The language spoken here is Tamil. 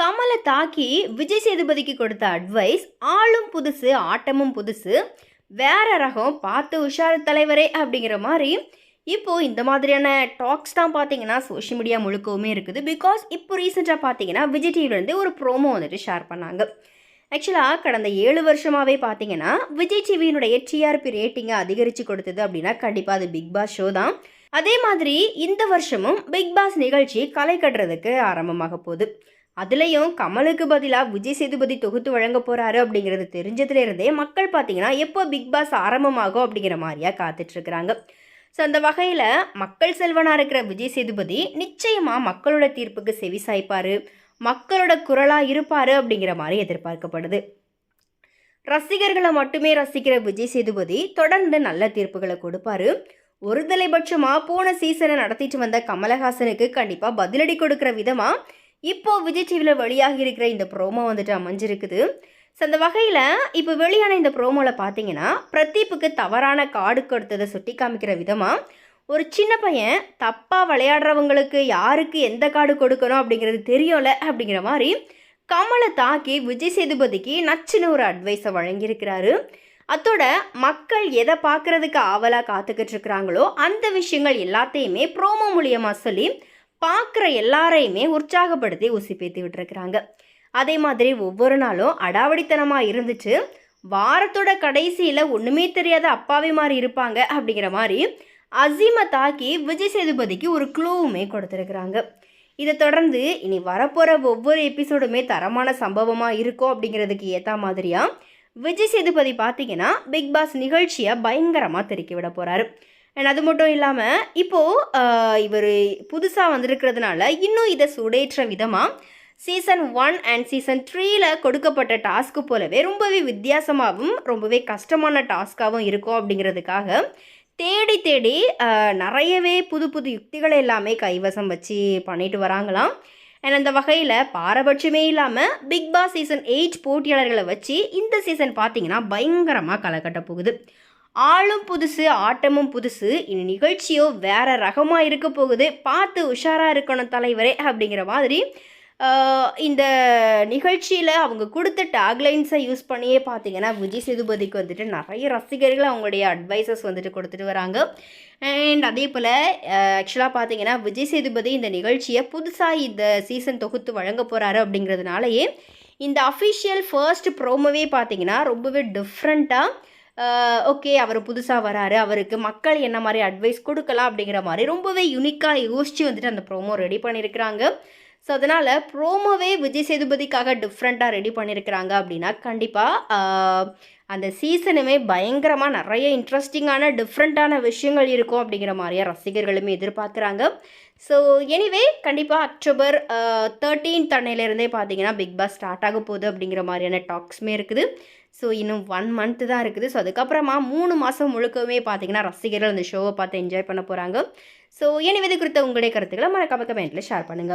கமலை தாக்கி விஜய் சேதுபதிக்கு கொடுத்த அட்வைஸ் ஆளும் புதுசு ஆட்டமும் புதுசு வேற ரகம் பார்த்து உஷார் தலைவரே அப்படிங்கிற மாதிரி இப்போது இந்த மாதிரியான டாக்ஸ் தான் பார்த்தீங்கன்னா சோஷியல் மீடியா முழுக்கவுமே இருக்குது. பிகாஸ் இப்போ ரீசெண்டாக பார்த்தீங்கன்னா விஜய் டிவிலேருந்து ஒரு ப்ரோமோ வந்துட்டு ஷேர் பண்ணாங்க. ஆக்சுவலாக கடந்த ஏழு வருஷமாகவே பார்த்தீங்கன்னா விஜய் டிவியினுடைய டிஆர்பி ரேட்டிங்கை அதிகரித்து கொடுத்தது அப்படின்னா கண்டிப்பாக அது பிக் பாஸ் ஷோ தான். அதே மாதிரி இந்த வருஷமும் பிக் பாஸ் நிகழ்ச்சி களை கட்டுறதுக்கு ஆரம்பமாக போகுது. அதுலேயும் கமலுக்கு பதிலாக விஜய் சேதுபதி தொகுத்து வழங்க போகிறாரு அப்படிங்கிறது தெரிஞ்சதுலேருந்தே மக்கள் பார்த்தீங்கன்னா எப்போ பிக் பாஸ் ஆரம்பமாகும் அப்படிங்கிற மாதிரியா காத்துட்ருக்குறாங்க. ஸோ அந்த வகையில் மக்கள் செல்வனாக இருக்கிற விஜய் சேதுபதி நிச்சயமாக மக்களோட தீர்ப்புக்கு செவி சாய்ப்பார் மக்களோட குரலாக இருப்பார் அப்படிங்கிற மாதிரி எதிர்பார்க்கப்படுது. ரசிகர்களை மட்டுமே ரசிக்கிற விஜய் சேதுபதி தொடர்ந்து நல்ல தீர்ப்புகளை கொடுப்பாரு. ஒரு தலைபட்சமாக போன சீசனை நடத்திட்டு வந்த கமலஹாசனுக்கு கண்டிப்பாக பதிலடி கொடுக்குற விதமாக இப்போது விஜய் டிவியில் வெளியாகி இருக்கிற இந்த ப்ரோமோ வந்துட்டு அமைஞ்சிருக்குது. ஸோ அந்த வகையில் இப்போ வெளியான இந்த ப்ரோமோவில் பார்த்தீங்கன்னா பிரதீப்புக்கு தவறான கார்டு கொடுத்ததை சுட்டி காமிக்கிற விதமாக ஒரு சின்ன பையன் தப்பாக விளையாடுறவங்களுக்கு யாருக்கு எந்த கார்டு கொடுக்கணும் அப்படிங்கிறது தெரியல அப்படிங்கிற மாதிரி கமலை தாக்கி விஜய் சேதுபதிக்கு நச்சுன்னு ஒரு அட்வைஸை வழங்கியிருக்கிறாரு. அத்தோட மக்கள் எதை பார்க்குறதுக்கு ஆவலாக காத்துக்கிட்டு இருக்கிறாங்களோ அந்த விஷயங்கள் எல்லாத்தையுமே ப்ரோமோ மூலியமாக சொல்லி பார்க்குற எல்லாரையுமே உற்சாகப்படுத்தி ஊசி விட்டுருக்குறாங்க. அதே மாதிரி ஒவ்வொரு நாளும் அடாவடித்தனமாக இருந்துச்சு. வாரத்தோட கடைசியில் ஒன்றுமே தெரியாத அப்பாவே மாதிரி இருப்பாங்க அப்படிங்கிற மாதிரி அசீமை தாக்கி விஜய் சேதுபதிக்கு ஒரு க்ளூவுமே கொடுத்துருக்குறாங்க. இதை தொடர்ந்து இனி வரப்போகிற ஒவ்வொரு எபிசோடுமே தரமான சம்பவமாக இருக்கும் அப்படிங்கிறதுக்கு ஏற்ற மாதிரியாக விஜய் சேதுபதி பார்த்தீங்கன்னா பிக் பாஸ் நிகழ்ச்சியை பயங்கரமாக திருக்கி விட போகிறாரு அண்ட் அது மட்டும் இல்லாமல் இப்போது இவர் புதுசாக வந்திருக்கிறதுனால இன்னும் இதை சுடேற்ற விதமாக சீசன் ஒன் அண்ட் சீசன் த்ரீயில் கொடுக்கப்பட்ட டாஸ்க்கு போலவே ரொம்பவே வித்தியாசமாகவும் ரொம்பவே கஷ்டமான டாஸ்க்காகவும் இருக்கும் அப்படிங்கிறதுக்காக தேடி தேடி நிறையவே புது புது யுக்திகளை எல்லாமே கைவசம் வச்சு பண்ணிட்டு வராங்களாம். அண்ட் அந்த வகையில் பாரபட்சமே இல்லாமல் பிக் பாஸ் சீசன் எயிட் போட்டியாளர்களை வச்சு இந்த சீசன் பார்த்தீங்கன்னா பயங்கரமாக களை கட்ட போகுது. ஆளும் புதுசு ஆட்டமும் புதுசு இனி நிகழ்ச்சியோ வேற ரகமாக இருக்க போகுது. பார்த்து உஷாராக இருக்கணும் தலைவரே அப்படிங்கிற மாதிரி இந்த நிகழ்ச்சியில் அவங்க கொடுத்த டேக்லைன்ஸை யூஸ் பண்ணியே பார்த்தீங்கன்னா விஜய் சேதுபதிக்கு வந்துட்டு நிறைய ரசிகர்கள் அவங்களுடைய அட்வைசஸ் வந்துட்டு கொடுத்துட்டு வராங்க. அண்ட் அதே போல் ஆக்சுவலாக பார்த்தீங்கன்னா விஜய் சேதுபதி இந்த நிகழ்ச்சியை புதுசாக இந்த சீசன் தொகுத்து வழங்க போகிறாரு அப்படிங்கிறதுனாலயே இந்த அஃபிஷியல் ஃபர்ஸ்ட் ப்ரோமோவே பார்த்தீங்கன்னா ரொம்பவே டிஃப்ரெண்ட்டாக ஓகே அவர் புதுசாக வராரு அவருக்கு மக்கள் என்ன மாதிரி அட்வைஸ் கொடுக்கலாம் அப்படிங்கிற மாதிரி ரொம்பவே யுனிக்காக யோசித்து வந்துட்டு அந்த ப்ரோமோ ரெடி பண்ணியிருக்கிறாங்க ஸோ அதனால் ப்ரோமோவே விஜய் சேதுபதிக்காக டிஃப்ரெண்ட்டாக ரெடி பண்ணியிருக்கிறாங்க அப்படின்னா கண்டிப்பாக அந்த சீசனுமே பயங்கரமாக நிறைய இன்ட்ரெஸ்டிங்கான டிஃப்ரெண்ட்டான விஷயங்கள் இருக்கும் அப்படிங்கிற மாதிரியே ரசிகர்களுமே எதிர்பார்க்குறாங்க. ஸோ எனிவே கண்டிப்பாக அக்டோபர் தேர்ட்டீன் அன்னையிலேருந்தே பார்த்தீங்கன்னா பிக் பாஸ் ஸ்டார்ட் ஆக போகுது அப்படிங்கிற மாதிரியான டாக்ஸுமே இருக்குது. ஸோ இன்னும் ஒன் மந்த்து தான் இருக்குது. ஸோ அதுக்கப்புறமா மூணு மாதம் முழுக்கவுமே பார்த்தீங்கன்னா ரசிகர்கள் அந்த ஷோவை பார்த்து என்ஜாய் பண்ண போகிறாங்க ஸோ எனிவே குறித்த உங்களுடைய கருத்துக்களை மறக்காம கமெண்ட்டில் ஷேர் பண்ணுங்கள்